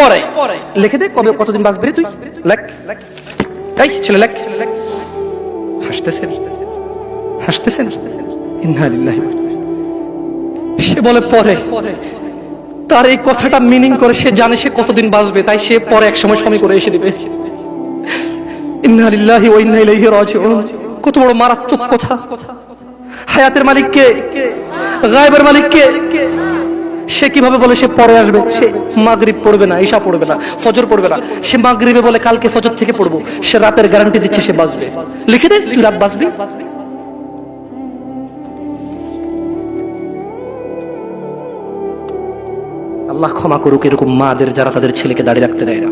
পরে। লিখে দে কবে কতদিন বাঁচবি তুই? লেখ। এই ছেলে লেখ। হাসতেছেন? হাসতেছেন। সে বলে পরে। তার এই কথাটা মিনিং করে সে জানে সে কতদিন বাঁচবে তাই সে পরে এক সময় সময় করে এসে দিবে। ইন্না লিল্লাহি ওয়া ইন্না রাজিউন। কত বড় মারাত্মক কথা। হায়াতের মালিক কে গায়েবের মালিক কে সে কীভাবে বলে সে পরে আসবে? সে মাগরিব পড়বে না, ঈশা পড়বে না, ফজর পড়বে না। সে মাগরিবে বলে কালকে ফজর থেকে পড়ব, সে রাতের গ্যারান্টি দিচ্ছে সে বাঁচবে। লিখে দে, তুই রাত বাঁচবি? আল্লাহ ক্ষমা করুক, এরকম মাদের যারা তাদের ছেলেকে দাঁড়িয়ে রাখতে দেয় না।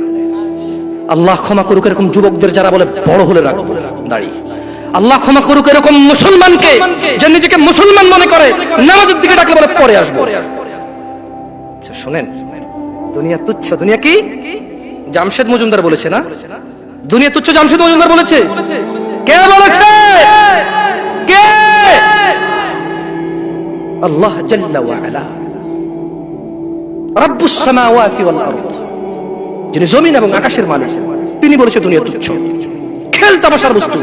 আল্লাহ ক্ষমা করুক, এরকম যুবকদের যারা বলে বড় হলে রাখব দাঁড়িয়ে আল্লাহ ক্ষমা করুক, এরকম মুসলমানকে যে নিজেকে মুসলমান মনে করে, নামাজের দিকে ডাকলে বলে পরে আসব। শোনেন, দুনিয়া তুচ্ছ, দুনিয়া কি? জামশেদ মজুমদার বলেছে না? দুনিয়া তুচ্ছ জামশেদ মজুমদার বলেছে? কে বলেছে? কে? আল্লাহ জাল্লা ওয়া আলা। রব্বুস সামাওয়াতি ওয়াল আরদ। যিনি জমিন এবং আকাশের মালিক, তিনি বলেছে দুনিয়া তুচ্ছ। খেল, তামাশার বস্তু।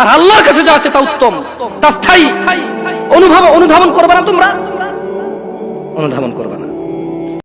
আর আল্লাহর কাছে যা আছে তা উত্তম, তা স্থায়ী। অনুভব, অনুধাবন করবে না তোমরা? অনুধাবন করবে না।